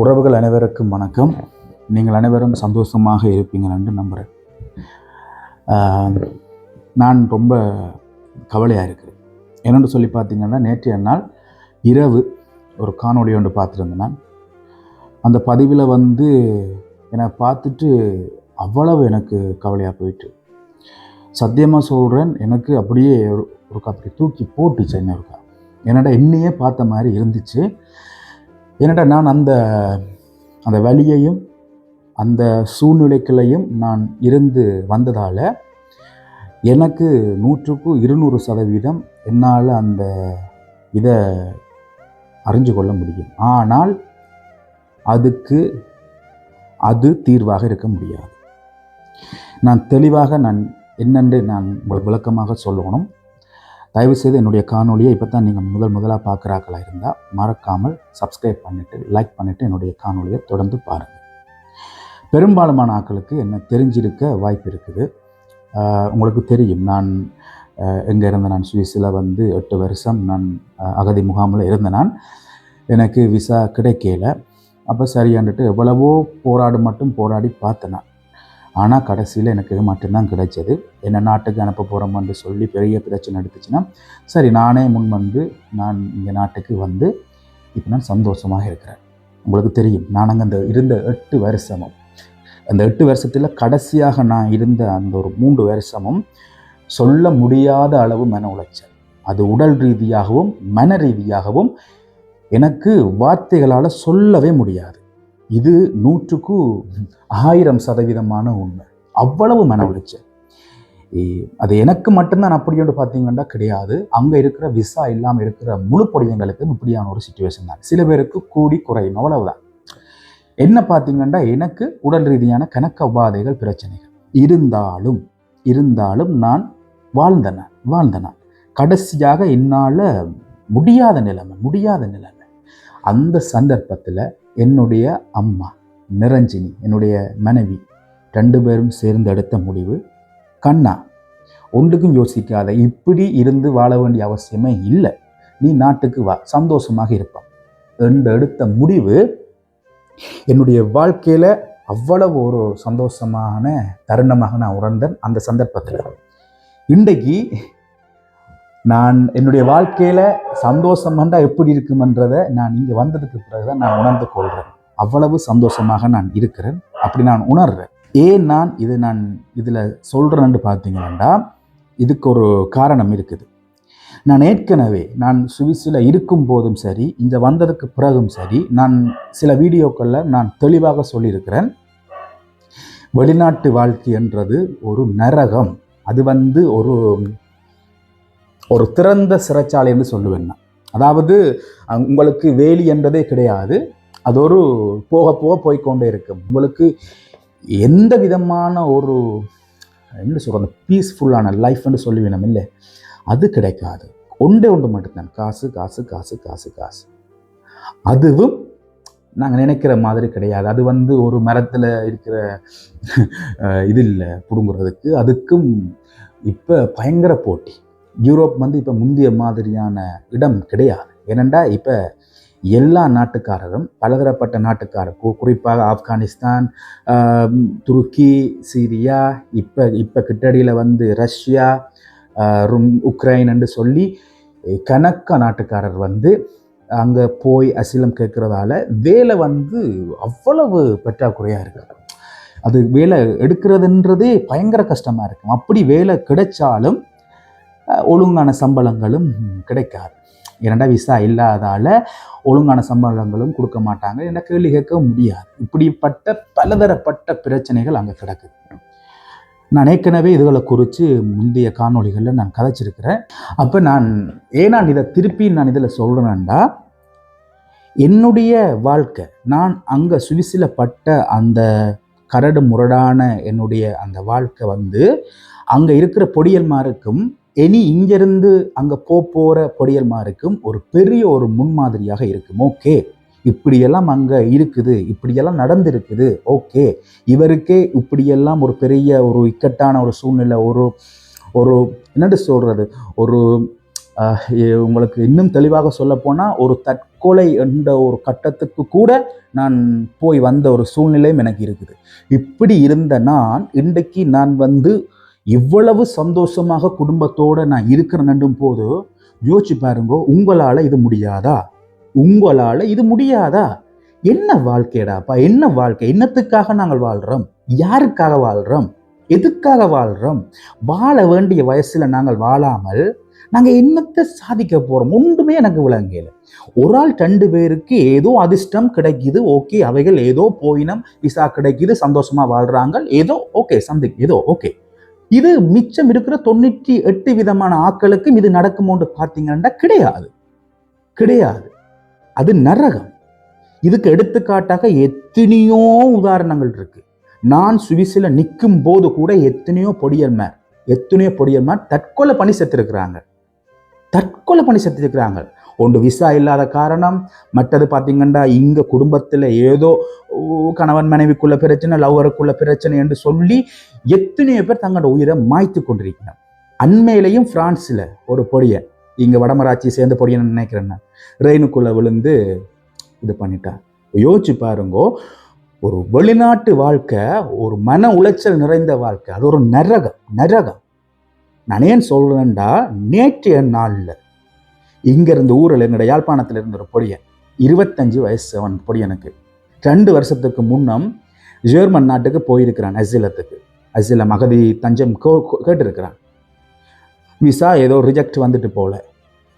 உறவுகள் அனைவருக்கும் வணக்கம். நீங்கள் அனைவரும் சந்தோஷமாக இருப்பீங்க என்று நம்புகிறேன். நான் ரொம்ப கவலையாக இருக்கிறேன். என்னென்னு சொல்லி பார்த்தீங்கன்னா நேற்றைய நாள் இரவு ஒரு காணொலி ஒன்று பார்த்துருந்தேன் நான். அந்த பதிவில் வந்து என்னை பார்த்துட்டு அவ்வளவு எனக்கு கவலையாக போயிட்டு சத்தியமாக சொல்கிறேன் எனக்கு அப்படியே ஒரு ஒரு அப்படி தூக்கி போட்டுச்சு என்ன இருக்கா என்னடா என்னையே பார்த்த மாதிரி இருந்துச்சு. என்னடா நான் அந்த அந்த வழியையும் அந்த சூழ்நிலைகளையும் நான் இருந்து வந்ததால் எனக்கு நூற்றுக்கு இருநூறு சதவீதம் என்னால் அந்த இதை அறிஞ்சு கொள்ள முடியும். ஆனால் அதுக்கு அது தீர்வாக இருக்க முடியாது. நான் தெளிவாக நான் என்னென்று நான் உங்களுக்கு விளக்கமாக சொல்லணும். தயவுசெய்து என்னுடைய காணொலியை இப்போ தான் நீங்கள் முதல் முதலாக பார்க்குறாக்களா இருந்தால் மறக்காமல் சப்ஸ்கிரைப் பண்ணிவிட்டு லைக் பண்ணிவிட்டு என்னுடைய காணொலியை தொடர்ந்து பாருங்கள் பெரும்பாலுமான ஆட்களுக்கு என்ன தெரிஞ்சிருக்க வாய்ப்பு இருக்குது. உங்களுக்கு தெரியும். நான் எங்கே இருந்த நான் சுவிஸில் வந்து எட்டு வருஷம் நான் அகதி முகாமில் இருந்த நான். எனக்கு விசா கிடைக்கல. அப்போ சரியாண்டுட்டு எவ்வளவோ போராடு மட்டும் போராடி பார்த்தேன் ஆனால் கடைசியில் எனக்கு இது மட்டும்தான் கிடைச்சது. என்ன நாட்டுக்கு அனுப்ப போகிறோம்னு சொல்லி பெரிய பிரச்சனை எடுத்துச்சுன்னா சரி நானே முன் வந்து நான் இங்கே நாட்டுக்கு வந்து இப்போ நான் சந்தோஷமாக இருக்கிறேன். உங்களுக்கு தெரியும் நான் அங்கே அந்த இருந்த எட்டு வருஷமும் அந்த எட்டு வருஷத்தில் கடைசியாக நான் இருந்த அந்த ஒரு மூன்று வருஷமும் சொல்ல முடியாத அளவு மன உளைச்சல். அது உடல் ரீதியாகவும் மன ரீதியாகவும் எனக்கு வார்த்தைகளால் சொல்லவே முடியாது. இது நூற்றுக்கு ஆயிரம் சதவீதமான உண்மை. அவ்வளவு மன உளைச்சல். அது எனக்கு மட்டும்தான் அப்படின்னு பார்த்தீங்கன்னா கிடையாது. அங்கே இருக்கிற விசா இல்லாமல் இருக்கிற முழு பொடியங்களுக்கும் இப்படியான ஒரு சுச்சுவேஷன் தான். சில பேருக்கு கூடி குறையும். அவ்வளவுதான். என்ன பார்த்தீங்கன்னா எனக்கு உடல் ரீதியான கணக்க உபாதைகள் பிரச்சனைகள். இருந்தாலும் இருந்தாலும் நான் வாழ்ந்தன வாழ்ந்தன. கடைசியாக என்னால் முடியாத நிலைமை முடியாத நிலைமை. அந்த சந்தர்ப்பத்தில் என்னுடைய அம்மா நிரஞ்சினி என்னுடைய மனைவி ரெண்டு பேரும் சேர்ந்து எடுத்த முடிவு கண்ணா ஒன்றுக்கும் யோசிக்காத இப்படி இருந்து வாழ வேண்டிய அவசியமே இல்லை. நீ நாட்டுக்கு வா சந்தோஷமாக இருப்பான் என்று எடுத்த முடிவு என்னுடைய வாழ்க்கையில் அவ்வளவு ஒரு சந்தோஷமான தருணமாக நான் உணர்ந்தேன் அந்த சந்தர்ப்பத்தில். இன்றைக்கு நான் என்னுடைய வாழ்க்கையில் சந்தோஷமண்டா எப்படி இருக்குமன்றதை நான் இங்கே வந்ததுக்கு பிறகுதான் நான் உணர்ந்து கொள்கிறேன் அவ்வளவு சந்தோஷமாக நான் இருக்கிறேன். அப்படி நான் உணர்றேன். ஏன் நான் இது நான் இதில் சொல்கிறேன்னு பார்த்தீங்கன்னா இதுக்கு ஒரு காரணம் இருக்குது. நான் ஏற்கனவே நான் சுவிஸில் இருக்கும் போதும் சரி இந்த வந்ததுக்கு பிறகும் சரி நான் சில வீடியோக்களில் நான் தெளிவாக சொல்லியிருக்கிறேன். வெளிநாட்டு வாழ்க்கை என்றது ஒரு நரகம். அது வந்து ஒரு ஒரு திறந்த சிறைச்சாலை என்று சொல்லுவேன் நான். அதாவது உங்களுக்கு வேலி என்றதே கிடையாது. அது ஒரு போக போக போய்க்கொண்டே இருக்கும். உங்களுக்கு எந்த விதமான ஒரு என்ன சொல்கிறது பீஸ்ஃபுல்லான லைஃப்னு சொல்லுவேன் இல்லை. அது கிடைக்காது. ஒன்றே ஒன்று மட்டும்தான். காசு காசு காசு காசு காசு. அதுவும் நாங்கள் நினைக்கிற மாதிரி கிடையாது. அது வந்து ஒரு மரத்தில் இருக்கிற இது இல்லை பிடுங்குறதுக்கு. அதுக்கும் இப்போ பயங்கர போட்டி. யூரோப் வந்து இப்போ முந்திய மாதிரியான இடம் கிடையாது. ஏனெண்டா இப்போ எல்லா நாட்டுக்காரரும் பலதரப்பட்ட நாட்டுக்காரர் குறிப்பாக ஆப்கானிஸ்தான் துருக்கி சீரியா இப்போ இப்போ கிட்டடியில் வந்து ரஷ்யா உக்ரைன் என்று சொல்லி கணக்க நாட்டுக்காரர் வந்து அங்கே போய் அசிலம் கேட்குறதால வேலை வந்து அவ்வளவு பற்றாக்குறையாக இருக்கிறது அது வேலை எடுக்கிறதுன்றதே பயங்கர கஷ்டமாக இருக்கும் அப்படி வேலை கிடைச்சாலும் ஒழுங்கான சம்பளங்களும் கிடைக்காது. ஏன்னா விசா இல்லாதால ஒழுங்கான சம்பளங்களும் கொடுக்க மாட்டாங்க. என்ன கேள்வி கேட்க முடியாது. இப்படிப்பட்ட பலதரப்பட்ட பிரச்சனைகள் அங்கே கிடக்குது. நான் ஏற்கனவே இதுகளை குறித்து முந்தைய காணொளிகளில் நான் கதைச்சிருக்கிறேன். அப்போ நான் ஏன் நான் இதை திருப்பி நான் இதில் சொல்கிறேன்டா என்னுடைய வாழ்க்கை நான் அங்கே சுவிசிலப்பட்ட அந்த கரடு முரடான என்னுடைய அந்த வாழ்க்கை வந்து அங்கே இருக்கிற பொடியல்மாருக்கும் இனி இங்கிருந்து அங்கே போக போகிற பொடியல்மாருக்கும் ஒரு பெரிய ஒரு முன்மாதிரியாக இருக்கும். ஓகே. இப்படியெல்லாம் அங்கே இருக்குது. இப்படியெல்லாம் நடந்திருக்குது. ஓகே. இவருக்கே இப்படியெல்லாம் ஒரு பெரிய ஒரு இக்கட்டான ஒரு சூழ்நிலை ஒரு ஒரு என்னட்டு சொல்கிறது ஒரு உங்களுக்கு இன்னும் தெளிவாக சொல்லப்போனால் ஒரு தற்கொலை என்ற ஒரு கட்டத்துக்கு கூட நான் போய் வந்த ஒரு சூழ்நிலையும் எனக்கு இருக்குது. இப்படி இருந்த நான் இன்றைக்கு நான் வந்து இவ்வளவு சந்தோஷமாக குடும்பத்தோடு நான் இருக்கிறேன்னும் போது யோசிச்சு பாருங்க உங்களால் இது முடியாதா? உங்களால் இது முடியாதா? என்ன வாழ்க்கைடாப்பா? என்ன வாழ்க்கை? என்னத்துக்காக நாங்கள் வாழ்கிறோம் யாருக்காக வாழ்கிறோம் எதுக்காக வாழ்கிறோம் வாழ வேண்டிய வயசில் நாங்கள் வாழாமல் நாங்கள் என்னத்தை சாதிக்க போகிறோம் ஒன்றுமே எனக்கு விளங்கல. ஒரு ஆள் ரெண்டு பேருக்கு ஏதோ அதிர்ஷ்டம் கிடைக்குது ஓகே. அவைகள் ஏதோ போயினம் விசா கிடைக்குது சந்தோஷமாக வாழ்கிறாங்க ஏதோ ஓகே சந்தி ஏதோ ஓகே. இது மிச்சம் இருக்கிற தொண்ணூற்றி எட்டு விதமான ஆக்களுக்கும் இது நடக்குமோன்னு பார்த்தீங்கன்னா கிடையாது. கிடையாது. அது நரகம். இதுக்கு எடுத்துக்காட்டாக எத்தனையோ உதாரணங்கள் இருக்கு. நான் சுவிஸில் நிற்கும் போது கூட எத்தனையோ பொடியர்மார் எத்தனையோ பொடியர்மார் தற்கொலை பண்ணி செத்துருக்குறாங்க. தற்கொலை பண்ணி செத்துருக்குறாங்க. ஒன்று விசா இல்லாத காரணம். மற்றது பார்த்தீங்கன்னா இங்கே குடும்பத்தில் ஏதோ கணவன் மனைவிக்குள்ள பிரச்சனை லவ்வருக்குள்ள பிரச்சனை என்று சொல்லி எத்தனையோ பேர் தங்களோட உயிரை மாய்த்து கொண்டிருக்கிறார். அண்மையிலையும் ஃப்ரான்ஸில் ஒரு பொடியன் இங்கே வடமராட்சி சேர்ந்த பொடியன்னு நினைக்கிறேன் ரெயினுக்குள்ளே விழுந்து இது பண்ணிட்டார். யோசிச்சு பாருங்கோ ஒரு வெளிநாட்டு வாழ்க்கை ஒரு மன உளைச்சல் நிறைந்த வாழ்க்கை அது ஒரு நரகம் நரகம். நான் ஏன் சொல்றேன்டா நேற்றைய நாளில் இங்கேருந்து ஊரில் எங்களோட யாழ்ப்பாணத்தில் இருந்த ஒரு பொடியன் இருபத்தஞ்சு வயசு அவன் பொடியனுக்கு ரெண்டு வருஷத்துக்கு முன்னம் ஜெர்மன் நாட்டுக்கு போயிருக்கிறான் அசிலத்துக்கு. அசில மகதி தஞ்சம் கோ- கேட்டிருக்கிறான். விசா ஏதோ ரிஜெக்ட் வந்துட்டு போல.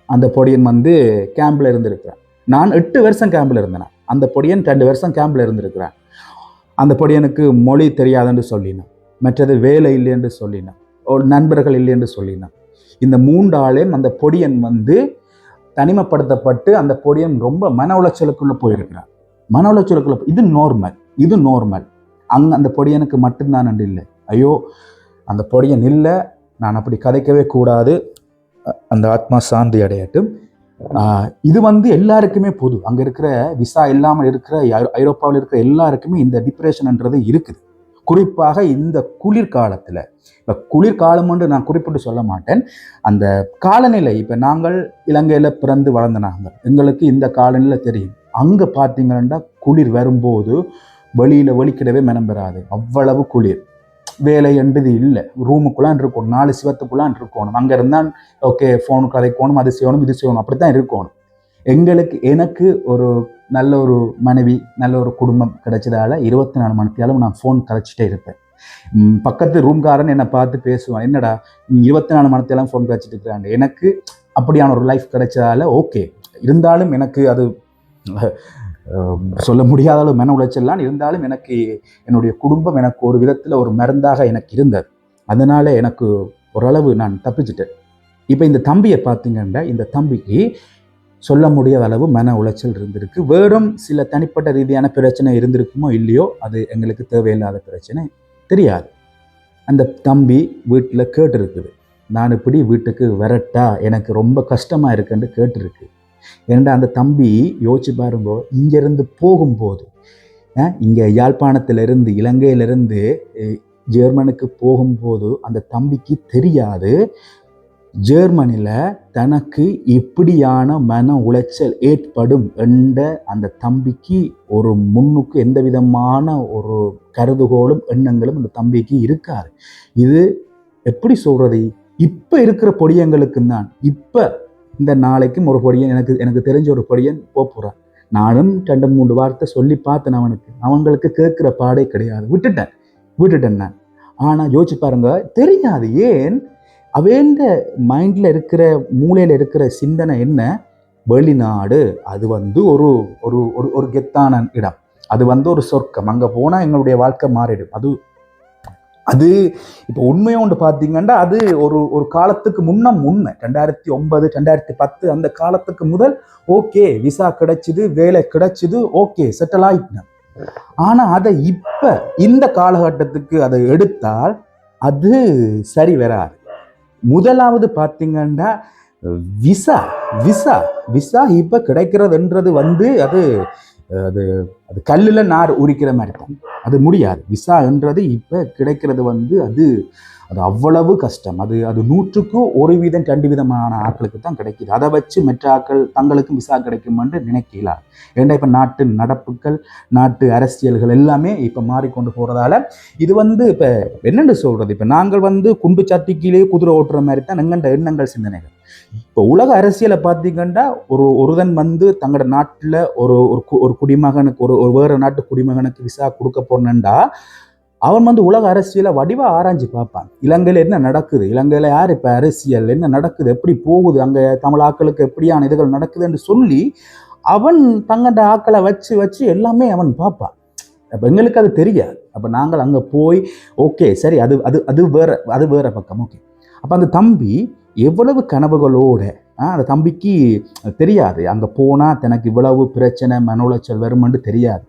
அந்த பொடியன் வந்து கேம்பில் இருந்திருக்கிறான். நான் எட்டு வருஷம் கேம்பில் இருந்தேன்? அந்த பொடியன் ரெண்டு வருஷம் கேம்பில் இருந்திருக்கிறான். அந்த பொடியனுக்கு மொழி தெரியாதுன்னு சொல்லினான். மற்றது வேலை இல்லைன்னு சொல்லினான். நண்பர்கள் இல்லைன்னு சொல்லினான். இந்த மூன்றாலையும் அந்த பொடியன் வந்து தனிமைப்படுத்தப்பட்டு அந்த பொடியன் ரொம்ப மன உளைச்சலுக்குள்ளே போயிருக்கிறார். மன உளைச்சலுக்குள்ள இது நார்மல் இது நார்மல் அங்கே அந்த பொடியனுக்கு மட்டும்தான் நன்றி இல்லை. ஐயோ அந்த பொடியன் இல்லை நான் அப்படி கதைக்கவே கூடாது. அந்த ஆத்மா சாந்தி அடையட்டும். இது வந்து எல்லாருக்குமே பொது. அங்கே இருக்கிற விசா இல்லாமல் இருக்கிற ஐரோப்பாவில் இருக்கிற எல்லாருக்குமே இந்த டிப்ரெஷன்ன்றது இருக்குது. குறிப்பாக இந்த குளிர்காலத்தில். இப்போ குளிர்காலம் என்று நான் குறிப்பிட்டு சொல்ல மாட்டேன். அந்த காலநிலை இப்போ நாங்கள் இலங்கையில் பிறந்து வளர்ந்த நாங்கள். எங்களுக்கு இந்த காலநிலை தெரியும். அங்கே பார்த்தீங்கன்னா குளிர் வரும்போது வெளியில் வெளிக்கிடவே மெனம்பெறாது அவ்வளவு குளிர். வேலை என்றது இல்லை. ரூமுக்குள்ளான் இருக்கணும். நாலு சிவத்துக்குள்ளான் இருக்கணும். அங்கே இருந்தால் ஓகே ஃபோனுக்கு கதைக்கணும் அது செய்யணும் இது செய்யணும். அப்படித்தான் இருக்கணும். எங்களுக்கு எனக்கு ஒரு நல்ல ஒரு மனைவி நல்ல ஒரு குடும்பம் கிடைச்சதால இருபத்தி நாலு மணித்தியாலும் நான் ஃபோன் கதைச்சிட்டே இருப்பேன். பக்கத்து ரூம்காரன் என்னை பார்த்து பேசுவான் என்னடா நீ இருபத்தி நாலு மணித்தியாலும் ஃபோன் கழிச்சிட்டு இருக்கிறாங்க எனக்கு அப்படியான ஒரு லைஃப் கிடைச்சதால ஓகே இருந்தாலும் எனக்கு அது சொல்ல முடியாத அளவு மன உளைச்சல்லாம் இருந்தாலும் எனக்கு என்னுடைய குடும்பம் எனக்கு ஒரு விதத்தில் ஒரு மருந்தாக எனக்கு இருந்தது. அதனால எனக்கு ஓரளவு நான் தப்பிச்சிட்டேன். இப்போ இந்த தம்பியை பார்த்தீங்கன்னா இந்த தம்பிக்கு சொல்ல முடியாத அளவு மன உளைச்சல் இருந்திருக்கு. வேறும் சில தனிப்பட்ட ரீதியான பிரச்சனை இருந்திருக்குமோ இல்லையோ அது எங்களுக்கு தேவையில்லாத பிரச்சனை தெரியாது. அந்த தம்பி வீட்டில் கேட்டிருக்குது. நான் இப்படி வீட்டுக்கு வரட்டா? எனக்கு ரொம்ப கஷ்டமாக இருக்குன்னு கேட்டிருக்கு. ஏன்டா அந்த தம்பி யோசிச்சு பாருங்கோ இங்கேருந்து போகும்போது இங்கே யாழ்ப்பாணத்திலிருந்து இலங்கையிலிருந்து ஜெர்மனுக்கு போகும்போது அந்த தம்பிக்கு தெரியாது. ஜெர்மனியில் தனக்கு இப்படியான மன உளைச்சல் ஏற்படும் என்ற அந்த தம்பிக்கு ஒரு முன்னுக்கு எந்த விதமான ஒரு கருதுகோளும் எண்ணங்களும் அந்த தம்பிக்கு இருக்காது. இது எப்படி சொல்றது? இப்போ இருக்கிற பொடியங்களுக்கு தான். இப்போ இந்த நாளைக்கும் ஒரு பொடியன் எனக்கு எனக்கு தெரிஞ்ச ஒரு பொடியன் போகிறான் நானும் ரெண்டு மூன்று வார்த்தை சொல்லி பார்த்தேன் அவனுக்கு. அவங்களுக்கு கேட்குற பாடே கிடையாது. விட்டுட்டேன். விட்டுட்டேன் நான். ஆனால் யோசிச்சு பாருங்க தெரியாது. ஏன்? அவேண்ட மைண்டில் இருக்கிற மூளையில் இருக்கிற சிந்தனை என்ன? வெளிநாடு. அது வந்து ஒரு ஒரு ஒரு ஒரு கெத்தான இடம். அது வந்து ஒரு சொர்க்கம். அங்கே போனால் எங்களுடைய வாழ்க்கை மாறிடும். அது அது இப்போ உண்மையை ஒன்று பார்த்தீங்கன்னா அது ஒரு ஒரு காலத்துக்கு முன்னம் உண்மை. ரெண்டாயிரத்தி ஒன்பது ரெண்டாயிரத்தி பத்து அந்த காலத்துக்கு முதல் ஓகே விசா கிடைச்சிது வேலை கிடைச்சிது ஓகே செட்டில் ஆயிட்டேன் ஆனால் அதை இப்போ இந்த காலகட்டத்துக்கு அதை எடுத்தால் அது சரி வராது. முதலாவது பார்த்தீங்கன்னா விசா விசா விசா இப்போ கிடைக்கிறதுன்றது வந்து அது அது அது கல்லில் நார் உரிக்கிற மாதிரி தான். அது முடியாது. விசான்றது இப்போ கிடைக்கிறது வந்து அது அது அவ்வளவு கஷ்டம். அது அது நூற்றுக்கு ஒரு வீதம் ரெண்டு விதமான ஆட்களுக்கு தான் கிடைக்குது. அதை வச்சு மற்ற ஆட்கள் தங்களுக்கும் விசா கிடைக்குமென்று நினைக்கல ஏன்டா இப்போ நாட்டு நடப்புகள் நாட்டு அரசியல்கள் எல்லாமே இப்போ மாறிக்கொண்டு போகிறதால இது வந்து இப்போ என்னென்று சொல்கிறது இப்போ நாங்கள் வந்து குண்டு சட்டிக்கிலே குதிரை ஓட்டுற மாதிரி தான் எங்கண்ட எண்ணங்கள் சிந்தனைகள். இப்போ உலக அரசியலை பார்த்தீங்கன்னா ஒரு ஒருதன் வந்து தங்களோட நாட்டில் ஒரு ஒரு கு- ஒரு குடிமகனுக்கு ஒரு ஒரு வேறு நாட்டு குடிமகனுக்கு விசா கொடுக்க போனேன்டா அவன் வந்து உலக அரசியலை வடிவாக ஆராய்ஞ்சு பார்ப்பான். இலங்கையில் என்ன நடக்குது? இலங்கையில் யார் இப்போ அரசியல்? என்ன நடக்குது? எப்படி போகுது? அங்கே தமிழ் ஆக்களுக்கு எப்படியான இதுகள் நடக்குதுன்னு சொல்லி அவன் தங்கண்ட ஆக்களை வச்சு வச்சு எல்லாமே அவன் பார்ப்பான். அப்போ எங்களுக்கு அது தெரியாது. அப்போ நாங்கள் அங்கே போய் ஓகே சரி அது அது அது வேற அது வேற பக்கம் ஓகே. அப்போ அந்த தம்பி எவ்வளவு கனவுகளோட ஆ, அந்த தம்பிக்கு தெரியாது. அங்கே போனால் தனக்கு இவ்வளவு பிரச்சனை மன உளைச்சல் வருமென்று தெரியாது.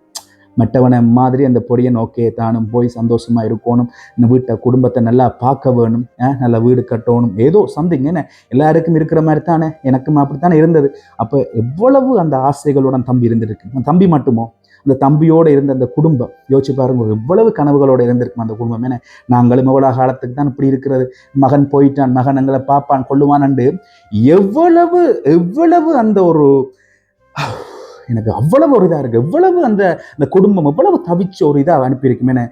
மற்றவனை மாதிரி அந்த பொடியன் ஓகே தானும் போய் சந்தோஷமா இருக்கணும். இந்த வீட்டை குடும்பத்தை நல்லா பார்க்க வேணும். ஆ, நல்ல வீடு கட்டணும். ஏதோ சம்திங் என்ன? எல்லாருக்கும் இருக்கிற மாதிரி தானே? எனக்கும் அப்படித்தானே இருந்தது. அப்போ எவ்வளவு அந்த ஆசைகளுடன் தம்பி இருந்திருக்கு? தம்பி மட்டுமோ? அந்த தம்பியோடு இருந்த அந்த குடும்பம். யோசிச்சு பாருங்க எவ்வளவு கனவுகளோடு இருந்திருக்கும் அந்த குடும்பம் என்ன? நாங்களும் எவ்வளோ காலத்துக்கு தான் இப்படி இருக்கிறது. மகன் போயிட்டான் மகன் எங்களை பார்ப்பான் கொள்ளுவான் எவ்வளவு எவ்வளவு அந்த ஒரு எனக்கு அவ்வளவு ஒரு இதாக இருக்குது எவ்வளவு அந்த அந்த குடும்பம் எவ்வளவு தவிச்ச ஒரு இதாக அனுப்பியிருக்கும் என்ன?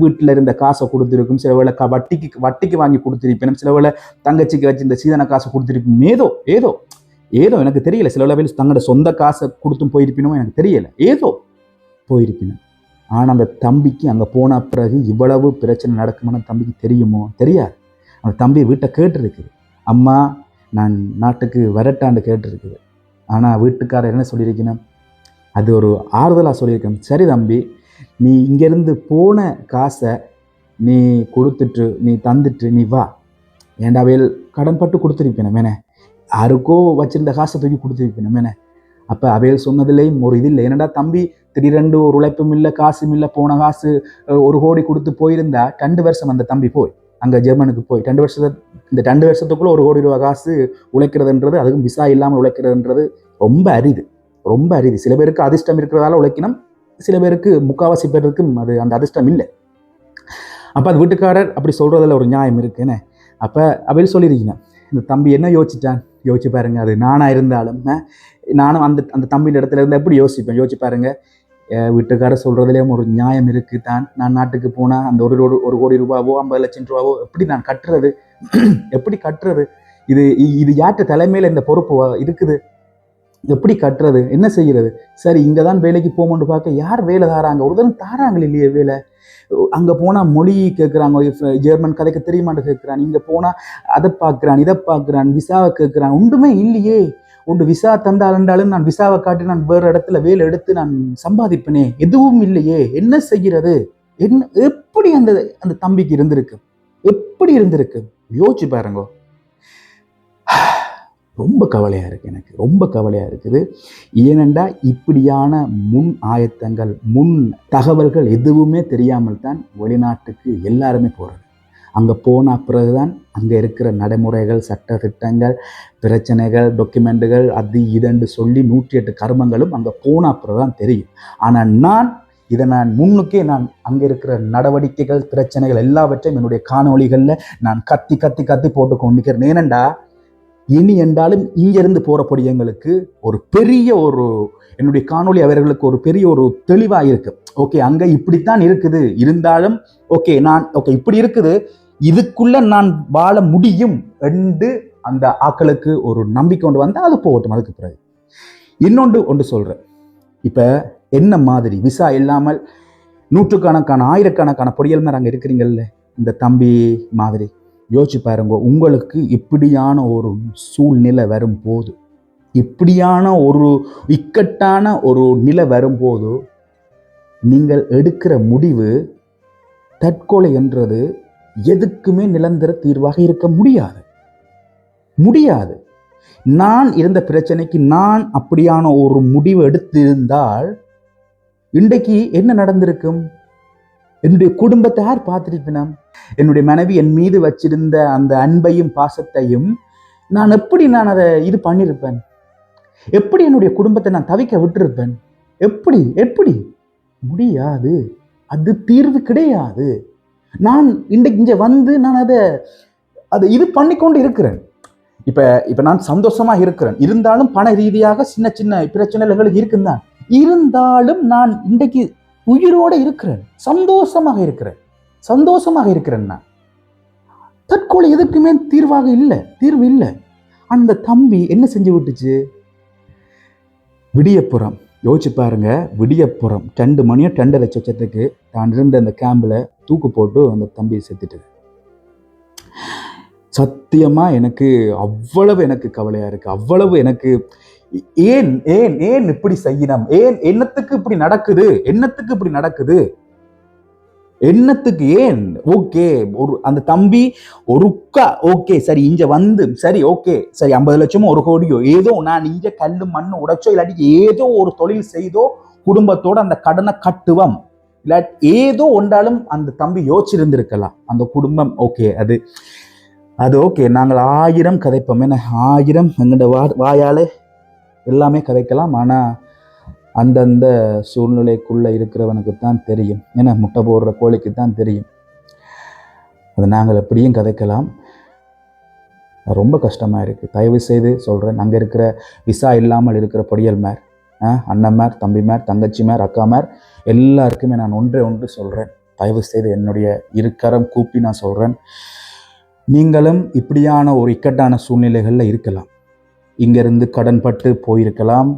வீட்டில் இருந்த காசை கொடுத்துருக்கும். சில வேளை க வட்டிக்கு வட்டிக்கு வாங்கி கொடுத்துருப்பேன் சில வேளை தங்கச்சிக்கு வச்சு இந்த சீதன காசை கொடுத்துருப்போம் ஏதோ ஏதோ ஏதோ எனக்கு தெரியல. சில வேளை தங்களோட சொந்த காசை கொடுத்தும் போயிருப்பினோ எனக்கு தெரியல. ஏதோ போயிருப்பினேன் ஆனால் அந்த தம்பிக்கு அங்கே போன பிறகு இவ்வளவு பிரச்சனை நடக்குமான தம்பிக்கு தெரியுமோ? தெரியாது. அந்த தம்பி வீட்டை கேட்டுருக்குது. அம்மா நான் நாட்டுக்கு வரட்டான்னு கேட்டிருக்குது. ஆனால் வீட்டுக்காரர் என்ன சொல்லியிருக்கேன்னா அது ஒரு ஆறுதலாக சொல்லியிருக்கேன். சரி தம்பி நீ இங்கேருந்து போன காசை நீ கொடுத்துட்டு நீ தந்துட்டு நீ வா. ஏன்டா வேல் கடன்பட்டு கொடுத்துருப்பேன் மேனே. யாருக்கோ வச்சிருந்த காசை தூக்கி கொடுத்துருப்பேன் மேனே. அப்போ அவையல் சொன்னதுலேயும் ஒரு இது இல்லை. என்னடா தம்பி திடீரெண்டு ஒரு உழைப்பும் இல்லை காசும் இல்லை போன காசு ஒரு கோடி கொடுத்து போயிருந்தா ரெண்டு வருஷம் அந்த தம்பி போய் அங்கே ஜெர்மனுக்கு போய். ரெண்டு வருஷத்தை இந்த ரெண்டு வருஷத்துக்குள்ளே ஒரு கோடி ரூபா காசு உழைக்கிறதுன்றது அதுக்கும் விசா இல்லாமல் உழைக்கிறதுன்றது ரொம்ப அரிது. ரொம்ப அரிது. சில பேருக்கு அதிர்ஷ்டம் இருக்கிறதால உழைக்கணும். சில பேருக்கு முக்காவாசி பேருக்கும் அது அந்த அதிர்ஷ்டம் இல்லை. அப்போ அது வீட்டுக்காரர் அப்படி சொல்கிறதுல ஒரு நியாயம் இருக்குன்னு அப்போ அப்படின்னு சொல்லியிருக்கீங்க இந்த தம்பி என்ன யோசிச்சிட்டான்? யோசிச்சு பாருங்க. அது நானாக இருந்தாலும் நானும் அந்த அந்த தம்பியின் இடத்துல இருந்து எப்படி யோசிப்பேன்? யோசிச்சு பாருங்க. வீட்டுக்காரர் சொல்கிறதுலேயும் ஒரு நியாயம் இருக்குது தான். நான் நாட்டுக்கு போனால் அந்த ஒரு ஒரு ஒரு கோடி ரூபாவோ ஐம்பது லட்சம் ரூபாவோ எப்படி நான் கட்டுறது? எப்படி கட்டுறது? இது இது யார்கிட்ட தலைமையில் இந்த பொறுப்பு இருக்குது? எப்படி கட்டுறது? என்ன செய்கிறது சரி இங்கே தான் வேலைக்கு போமோன்னு பார்க்க யார் வேலை தாராங்க? ஒரு தரம் இல்லையே வேலை. அங்கே போனால் மொழி கேட்குறாங்க ஜெர்மன் கதைக்கு தெரியுமான்னு கேட்குறான் இங்கே போனால் அதை பார்க்குறான் இதை பார்க்குறான் விசாவை கேட்குறான் ஒன்றுமே இல்லையே. ஒன்று விசா தந்தாலண்டாலும் நான் விசாவை காட்டி நான் வேறு இடத்துல வேலை எடுத்து நான் சம்பாதிப்பேனே. எதுவும் இல்லையே. என்ன செய்கிறது என்ன எப்படி அந்த அந்த தம்பிக்கு இருந்திருக்கு? எப்படி இருந்திருக்கு? யோசிச்சு பாருங்க. ரொம்ப கவலையாக இருக்குது எனக்கு. ரொம்ப கவலையாக இருக்குது. ஏனெண்டா இப்படியான முன் ஆயத்தங்கள் முன் தகவல்கள் எதுவுமே தெரியாமல் தான் வெளிநாட்டுக்கு எல்லாருமே போகிறது அங்கே போன பிறகுதான் அங்கே இருக்கிற நடைமுறைகள் சட்ட திட்டங்கள் பிரச்சனைகள் டொக்குமெண்ட்டுகள் அது இதென்று சொல்லி நூற்றி எட்டு கர்மங்களும் அங்கே போன பிறகு தான் தெரியும். ஆனால் நான் இதை நான் முன்னுக்கே நான் அங்கே இருக்கிற நடவடிக்கைகள் பிரச்சனைகள் எல்லாவற்றையும் என்னுடைய காணொளிகளில் நான் கத்தி கத்தி கத்தி போட்டு கொண்டிருக்கிறேன் ஏனெண்டா இனி என்றாலும் இங்கிருந்து போறபடி எங்களுக்கு ஒரு பெரிய ஒரு என்னுடைய காணொளி அவர்களுக்கு ஒரு பெரிய ஒரு தெளிவாக இருக்கு ஓகே அங்க இப்படித்தான் இருக்குது. இருந்தாலும் ஓகே நான் ஓகே இப்படி இருக்குது. இதுக்குள்ள நான் வாழ முடியும் என்று அந்த ஆக்களுக்கு ஒரு நம்பிக்கை கொண்டு வந்தால் அது போகட்டும் அதுக்கு பிறகு. இன்னொன்று ஒன்று சொல்றேன். இப்போ என்ன மாதிரி விசா இல்லாமல் நூற்றுக்கணக்கான ஆயிரக்கணக்கான பொடியல் மேலே அங்கே இருக்கிறீங்கல்ல இந்த தம்பி மாதிரி? யோசிச்சு பாருங்க உங்களுக்கு இப்படியான ஒரு சூழ்நிலை வரும்போது இப்படியான ஒரு இக்கட்டான ஒரு நிலை வரும்போது நீங்கள் எடுக்கிற முடிவு தற்கொலை என்றது எதுக்குமே நிரந்தர தீர்வாக இருக்க முடியாது. முடியாது. நான் இருந்த பிரச்சனைக்கு நான் அப்படியான ஒரு முடிவு எடுத்திருந்தால் இன்றைக்கு என்ன நடந்திருக்கும்? என்னுடைய குடும்பத்தை யார் பார்த்திருப்பினம் என்னுடைய மனைவி என் மீது வச்சிருந்த அந்த அன்பையும் பாசத்தையும் நான் எப்படி நான் அதை இது பண்ணியிருப்பேன் எப்படி என்னுடைய குடும்பத்தை நான் தவிக்க விட்டுருப்பேன்? எப்படி எப்படி? முடியாது. அது தீர்வு கிடையாது. நான் இன்றைக்கு இங்கே வந்து நான் அதை அதை இது பண்ணிக்கொண்டு இருக்கிறேன். இப்போ இப்போ நான் சந்தோஷமாக இருக்கிறேன். இருந்தாலும் பண ரீதியாக சின்ன சின்ன பிரச்சனைகள் இருக்குந்தான். இருந்தாலும் நான் இன்றைக்கு உயிரோடு இருக்கிறேன். சந்தோஷமாக இருக்கிறேன். சந்தோஷமாக இருக்கிறேன் நான் தற்கொலை எதுக்குமே தீர்வாக இல்லை? தீர்வு இல்லை. அந்த தம்பி என்ன செஞ்சு விட்டுச்சு? விடியப்புறம். யோசிச்சு பாருங்க விடியப்புறம். ரெண்டு மணியோ ரெண்டரை சொச்சத்துக்கு தான் இருந்த அந்த கேம்பில் தூக்கு போட்டு அந்த தம்பி செத்துட்டு சத்தியமாக எனக்கு அவ்வளவு எனக்கு கவலையாக இருக்குது அவ்வளவு எனக்கு ஏன் ஏன் ஏன் இப்படி செய்யணும் ஏன் என்னத்துக்கு இப்படி நடக்குது? என்னத்துக்கு இப்படி நடக்குது? என்னத்துக்கு ஏன்? ஓகே ஒரு அந்த தம்பி ஒருக்கா ஓகே சரி இங்க வந்து சரி ஓகே சரி ஐம்பது லட்சமோ ஒரு கோடியோ ஏதோ நான் இங்க கல்லு மண்ணு உடைச்சோ இல்லாட்டி ஏதோ ஒரு தொழில் செய்தோ குடும்பத்தோட அந்த கடனை கட்டுவம். இல்லாட்டி ஏதோ ஒன்றாலும் அந்த தம்பி யோசிச்சிருந்திருக்கலாம். அந்த குடும்பம் ஓகே அது அது ஓகே நாங்கள் ஆயிரம் கதைப்போம் என்ன ஆயிரம் எங்கள்ட வா வாயாலே எல்லாமே கதைக்கலாம். ஆனால் அந்தந்த சூழ்நிலைக்குள்ளே இருக்கிறவனுக்கு தான் தெரியும். ஏன்னா முட்டை போடுற கோழிக்கு தான் தெரியும். அது நாங்கள் எப்படியும் கதைக்கலாம். ரொம்ப கஷ்டமாக இருக்குது தயவு செய்து சொல்கிறேன் அங்கே இருக்கிற விசா இல்லாமல் இருக்கிற பொடியல் மேர் அண்ணன் மேர் தம்பி மேர் தங்கச்சி மேர் அக்கா மேர் எல்லாருக்குமே நான் ஒன்றே ஒன்று சொல்கிறேன் தயவு செய்து என்னுடைய இருக்கரம் கூப்பி நான் சொல்கிறேன் நீங்களும் இப்படியான ஒரு இக்கட்டான சூழ்நிலைகளில் இருக்கலாம். இங்கேருந்து கடன்பட்டு போயிருக்கலாம்.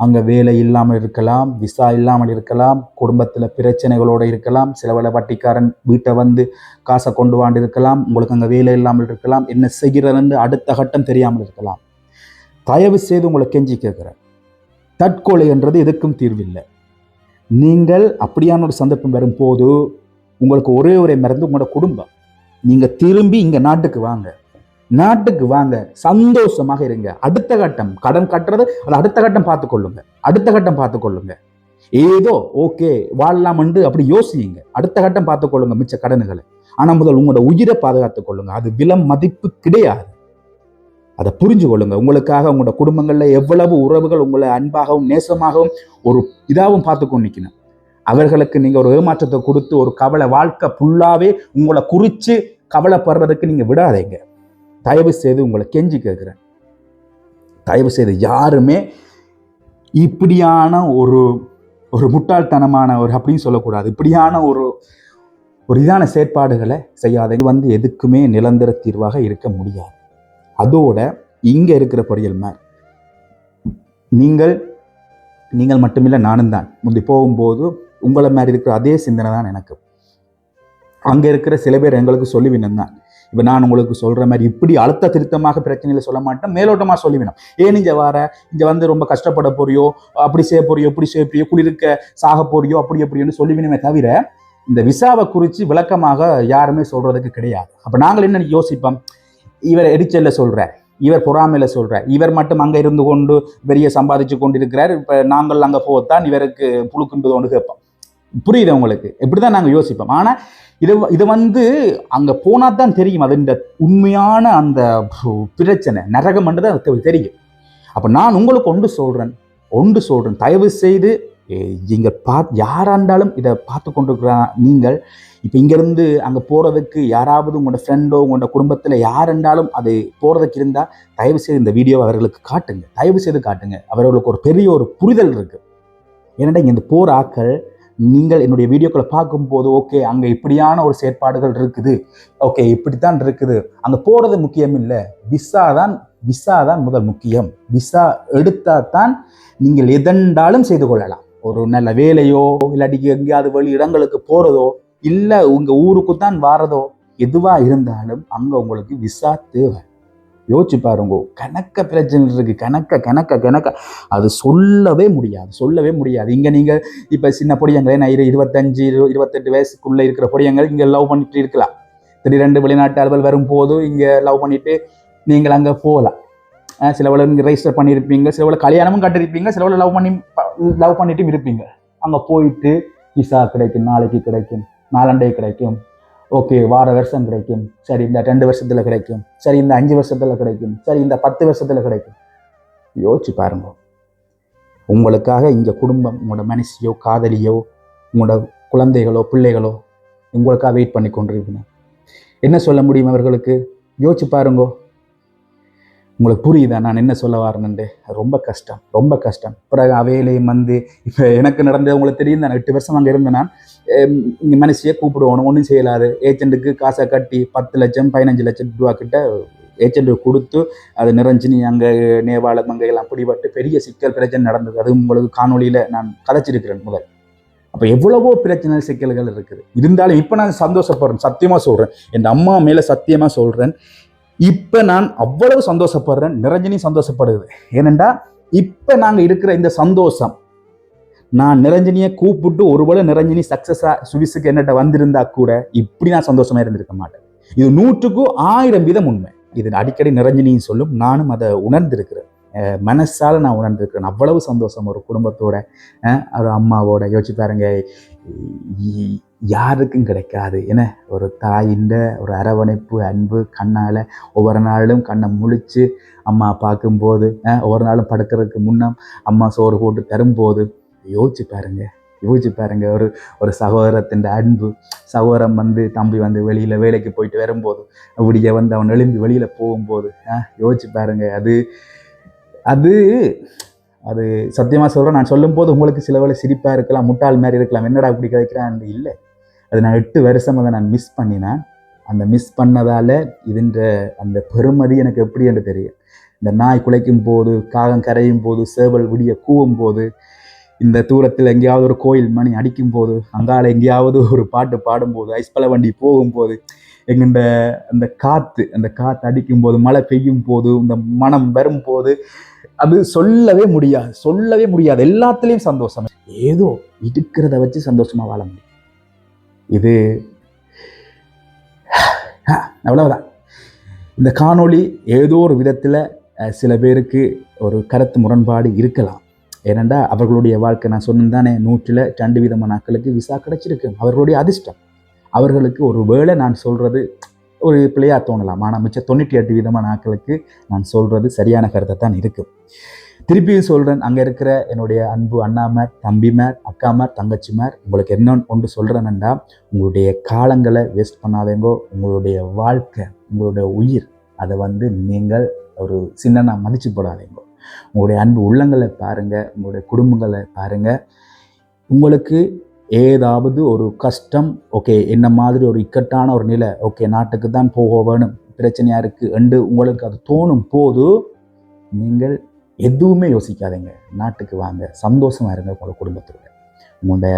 அங்கே வேலை இல்லாமல் இருக்கலாம் விசா இல்லாமல் இருக்கலாம் குடும்பத்தில் பிரச்சனைகளோடு இருக்கலாம் சிலவள வட்டிக்காரன் வீட்டை வந்து காசை கொண்டு வாண்டு இருக்கலாம் உங்களுக்கு அங்கே வேலை இல்லாமல் இருக்கலாம் என்ன செய்கிறதுன்னு அடுத்த கட்டம் தெரியாமல் இருக்கலாம். தயவு செய்து உங்களை கெஞ்சி கேட்குறேன். தற்கொலை என்றது எதுக்கும் தீர்வில்லை. நீங்கள் அப்படியான ஒரு சந்தர்ப்பம் வரும்போது உங்களுக்கு ஒரே ஒரே மருந்து உங்களோட குடும்பம். நீங்கள் திரும்பி இங்கே நாட்டுக்கு வாங்க. நாட்டுக்கு வாங்க சந்தோஷமாக இருங்க. அடுத்த கட்டம் கடன் கட்டுறது அது அடுத்த கட்டம் பார்த்துக்கொள்ளுங்க. அடுத்த கட்டம் பார்த்துக்கொள்ளுங்க. ஏதோ ஓகே வாழலாம்னு அப்படி யோசியுங்க. அடுத்த கட்டம் பார்த்துக்கொள்ளுங்க மிச்ச கடனுகளை. ஆனால் முதல் உங்களோட உயிரை பாதுகாத்துக் கொள்ளுங்க. அது விலம் மதிப்பு கிடையாது. அதை புரிஞ்சு கொள்ளுங்க. உங்களுக்காக உங்களோட குடும்பங்களில் எவ்வளவு உறவுகள் உங்களை அன்பாகவும் நேசமாகவும் ஒரு இதாகவும் பார்த்துக்கொண்டு நிற்கணும் அவர்களுக்கு நீங்கள் ஒரு ஏமாற்றத்தை கொடுத்து ஒரு கவலை வாழ்க்கை ஃபுல்லாகவே உங்களை குறித்து கவலைப்படுறதுக்கு நீங்கள் விடாதீங்க. தயவு செய்து உங்களை கெஞ்சி கேட்குறேன். தயவு செய்து யாருமே இப்படியான ஒரு ஒரு முட்டாள்தனமான ஒரு அப்படின்னு சொல்லக்கூடாது. இப்படியான ஒரு ஒரு இதான செயற்பாடுகளை செய்யாதீங்க வந்து எதுக்குமே நிரந்தர தீர்வாக இருக்க முடியாது. அதோட இங்கே இருக்கிற பொறியல் மேல் நீங்கள் நீங்கள் மட்டுமில்லை நானும் தான். முந்தி போகும்போது உங்களை மாதிரி இருக்கிற அதே சிந்தனை தான் எனக்கு. அங்கே இருக்கிற சில பேர் எங்களுக்கு சொல்லிவினம் தான் இப்போ நான் உங்களுக்கு சொல்கிற மாதிரி இப்படி அழுத்த திருத்தமாக பிரச்சனையில் சொல்ல மாட்டேன். மேலோட்டமாக சொல்லிவிடும் ஏன் இங்கே வர? இங்கே வந்து ரொம்ப கஷ்டப்பட போறியோ? அப்படி செய்ய போறியோ? இப்படி செய்ய போறியோ? குளிர்க்க சாக போறியோ? அப்படி எப்படின்னு சொல்லிவிடுமே தவிர இந்த விசாவை குறித்து விளக்கமாக யாருமே சொல்கிறதுக்கு கிடையாது. அப்போ நாங்கள் என்ன யோசிப்போம்? இவர் எரிச்சலில் சொல்கிறார் இவர் பொறாமையில் சொல்கிறார் இவர் மட்டும் அங்கே இருந்து கொண்டு பெரிய சம்பாதிச்சு கொண்டு இருக்கிறார் இப்போ நாங்கள் அங்கே போத்தான் இவருக்கு புழுக்குண்டு ஒன்று கேட்போம். புரியுது உங்களுக்கு? இப்படி தான் நாங்கள் யோசிப்போம். ஆனால் இது இதை வந்து அங்கே போனால் தான் தெரியும். அது இந்த உண்மையான அந்த பிரச்சனை. நரகம்ன்றது அது தெரியும். அப்போ நான் உங்களுக்கு ஒன்று சொல்கிறேன் ஒன்று சொல்கிறேன் தயவு செய்து இங்கே பா யாராண்டாலும் இதை பார்த்து கொண்டிருக்கிற நீங்கள். இப்போ இங்கேருந்து அங்கே போகிறதுக்கு யாராவது உங்களோட ஃப்ரெண்டோ உங்களோட குடும்பத்தில் யாரெண்டாலும் அது போகிறதுக்கு இருந்தால் தயவு செய்து இந்த வீடியோவை அவர்களுக்கு காட்டுங்க. தயவு செய்து காட்டுங்க. அவர்களுக்கு ஒரு பெரிய ஒரு புரிதல் இருக்குது ஏன்னா இங்கே இந்த போர் ஆக்கள் நீங்கள் என்னுடைய வீடியோக்களை பார்க்கும்போது ஓகே அங்கே இப்படியான ஒரு செயற்பாடுகள் இருக்குது. ஓகே இப்படித்தான் இருக்குது. அங்கே போகிறது முக்கியம் இல்லை. விசா தான் விசா தான் முதல் முக்கியம். விசா எடுத்தால் தான் நீங்கள் எதென்றாலும் செய்து கொள்ளலாம். ஒரு நல்ல வேலையோ இல்லாட்டி எங்கேயாவது வெளி இடங்களுக்கு போகிறதோ இல்லை உங்கள் ஊருக்கு தான் வாரதோ எதுவாக இருந்தாலும் அங்கே உங்களுக்கு விசா தேவை. யோசிச்சு பாருங்க. கணக்க பிரச்சனை இருக்கு. கணக்க கணக்க கணக்க. அது சொல்லவே முடியாது. சொல்லவே முடியாது. இங்கே நீங்கள் இப்போ சின்ன பொடியங்களே நான் இரு இருபத்தஞ்சு இரு இருபத்தெட்டு வயசுக்குள்ளே இருக்கிற பொடியங்கள் இங்கே லவ் பண்ணிட்டு இருக்கலாம். திடீரெண்டு வெளிநாட்டு அலுவல் வரும்போது இங்கே லவ் பண்ணிட்டு நீங்கள் அங்கே போகலாம் சிலவளை இங்கே ரெஜிஸ்டர் பண்ணியிருப்பீங்க. சிலவளை கல்யாணமும் கட்டிருப்பீங்க சிலவளை லவ் பண்ணி லவ் பண்ணிட்டும் இருப்பீங்க. அங்கே போயிட்டு விசா கிடைக்கும் நாளைக்கு கிடைக்கும் நாலண்டே கிடைக்கும். ஓகே வார வருஷம் கிடைக்கும். சரி இந்த ரெண்டு வருஷத்தில் கிடைக்கும். சரி இந்த அஞ்சு வருஷத்தில் கிடைக்கும். சரி இந்த பத்து வருஷத்தில் கிடைக்கும். யோசிச்சு பாருங்க. உங்களுக்காக இங்கே குடும்பம் உங்களோட மனசியோ காதலியோ உங்களோட குழந்தைகளோ பிள்ளைகளோ உங்களுக்காக வெயிட் பண்ணி கொண்டிருக்கணும் என்ன சொல்ல முடியும் அவர்களுக்கு? யோசிச்சு பாருங்கோ. உங்களுக்கு புரியுதா? நான் என்ன சொல்ல வரணுண்டு ரொம்ப கஷ்டம் ரொம்ப கஷ்டம். பிறகு அவையிலையும் வந்து இப்போ எனக்கு நடந்தது உங்களுக்கு தெரியும் நான் எட்டு வருஷம் அங்கே இருந்தேன் நான். இங்கே மனுஷியை கூப்பிடுவோம் ஒன்றும் செய்யலாது. ஏஜென்ட்டுக்கு காசை கட்டி பத்து லட்சம் பதினஞ்சு லட்சம் ரூபா கிட்ட ஏஜென்ட்டுக்கு கொடுத்து அது நிறைஞ்சு நீ அங்கே நேபாள மங்கையெல்லாம் பிடிபட்டு பெரிய சிக்கல் பிரச்சனை நடந்தது. அது உங்களுக்கு காணொலியில் நான் கதைச்சிருக்கிறேன் முதல். அப்போ எவ்வளவோ பிரச்சனை சிக்கல்கள் இருக்குது. இருந்தாலும் இப்போ நான் சந்தோஷப்படுறேன் சத்தியமாக சொல்கிறேன் என் அம்மா மேலே சத்தியமாக சொல்கிறேன் இப்போ நான் அவ்வளவு சந்தோஷப்படுறேன். நிரஞ்சனி சந்தோஷப்படுது. ஏனெண்டா இப்போ நாங்கள் இருக்கிற இந்த சந்தோஷம் நான் நிரஞ்சனியை கூப்பிட்டு ஒருவேளை நிரஞ்சனி சக்ஸஸாக சுவிஸுக்கு என்னட்ட வந்திருந்தா கூட இப்படி நான் சந்தோஷமாக இருந்திருக்க மாட்டேன். இது நூற்றுக்கு ஆயிரம் வீதம் உண்மை. இது அடிக்கடி நிரஞ்சனியும் சொல்லும். நானும் அதை உணர்ந்திருக்கிறேன். மனசால் மனசால நான் உணர்ந்திருக்கிறேன். அவ்வளவு சந்தோஷம் ஒரு குடும்பத்தோட ஒரு அம்மாவோட. யோசிச்சு பாருங்க. யாருக்கும் கிடைக்காது. என்ன ஒரு தாயின்ற ஒரு அரவணைப்பு அன்பு கண்ணால் ஒவ்வொரு நாளும் கண்ணை முழிச்சு அம்மா பார்க்கும்போது ஒவ்வொரு நாளும் படுக்கிறதுக்கு முன்னம் அம்மா சோறு போட்டு தரும்போது யோசிச்சு பாருங்க யோசிச்சு பாருங்க. ஒரு ஒரு சகோதரத்தின் அன்பு சகோதரம் வந்து தம்பி வந்து வெளியில் வேலைக்கு போயிட்டு வரும்போது விடிய வந்து அவன் எழும்பி வெளியில் போகும்போது யோசிச்சு பாருங்க. அது அது அது சத்தியமாக சொல்கிறேன் நான் சொல்லும்போது உங்களுக்கு சில வேலை சிரிப்பாக இருக்கலாம் முட்டாள் மாதிரி இருக்கலாம். என்னடா இப்படி கிடைக்கிறான் இல்லை. அது நான் எட்டு வருஷம் அதை நான் மிஸ் பண்ணினேன். அந்த மிஸ் பண்ணதால் இதுன்ற அந்த பெருமதி எனக்கு எப்படி என்று தெரியும். இந்த நாய் குலைக்கும் போது காகம் கரையும் போது சேவல் விடிய கூவும் போது இந்த தூரத்தில் எங்கேயாவது ஒரு கோயில் மணி அடிக்கும் போது அங்கால எங்கேயாவது ஒரு பாட்டு பாடும்போது ஐஸ்பல வண்டி போகும்போது எங்கண்ட அந்த காற்று அந்த காற்று அடிக்கும் போது மழை பெய்யும் போது இந்த மனம் வரும்போது அது சொல்லவே முடியாது சொல்லவே முடியாது. எல்லாத்துலேயும் சந்தோஷம். ஏதோ இருக்கிறத வச்சு சந்தோஷமாக வாழ முடியும். இது அவ்வளவுதான். இந்த காணொளி ஏதோ ஒரு விதத்தில் சில பேருக்கு ஒரு கருத்து முரண்பாடு இருக்கலாம். ஏனெண்டா அவர்களுடைய வாழ்க்கை நான் சொன்னேன் தானே நூற்றில் ரெண்டு விதமான ஆட்களுக்கு விசா கிடைச்சிருக்கு. அவர்களுடைய அதிர்ஷ்டம். அவர்களுக்கு ஒரு வேளை நான் சொல்கிறது ஒரு பிள்ளையாக தோணலாம். ஆனால் மிச்சம் தொண்ணூற்றி எட்டு விதமான ஆட்களுக்கு நான் சொல்கிறது சரியான கருத்தை தான் இருக்குது திருப்பியும் சொல்கிறேன் அங்கே இருக்கிற என்னுடைய அன்பு அண்ணாமார் தம்பிமார் அக்காமார் தங்கச்சிமார் உங்களுக்கு என்ன ஒன்று சொல்கிறேன்னா உங்களுடைய காலங்களை வேஸ்ட் பண்ணாதேங்கோ உங்களுடைய வாழ்க்கை உங்களுடைய உயிர் அதை வந்து நீங்கள் ஒரு சின்ன மதிச்சு போடாதீங்கோ. உங்களுடைய அன்பு உள்ளங்களை பாருங்கள் உங்களுடைய குடும்பங்களை பாருங்கள் உங்களுக்கு ஏதாவது ஒரு கஷ்டம் ஓகே என்ன மாதிரி ஒரு இக்கட்டான ஒரு நிலை ஓகே நாட்டுக்கு தான் போக வேணும் பிரச்சனையாக இருக்குது என்று உங்களுக்கு அது தோணும் போது நீங்கள் எதுவுமே யோசிக்காதீங்க. நாட்டுக்கு வாங்க. சந்தோஷமாக இருங்க உங்களோட குடும்பத்தோட. உங்களோட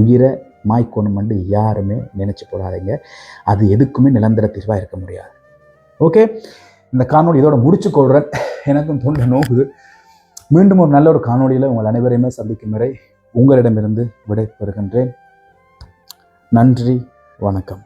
உயிரை மாய்க்கணுமென்று யாருமே நினச்சி போடாதீங்க. அது எதுக்குமே நிரந்தர தீர்வாக இருக்க முடியாது. ஓகே இந்த காணொலி இதோட முடிச்சு கொள்கிறேன் எனக்கும் தொண்டை நோகுது மீண்டும் ஒரு நல்ல ஒரு காணொளியில் உங்கள் அனைவரையுமே சந்திக்கும் வரை உங்களிடமிருந்து விடை பெறுகின்றேன் நன்றி. வணக்கம்.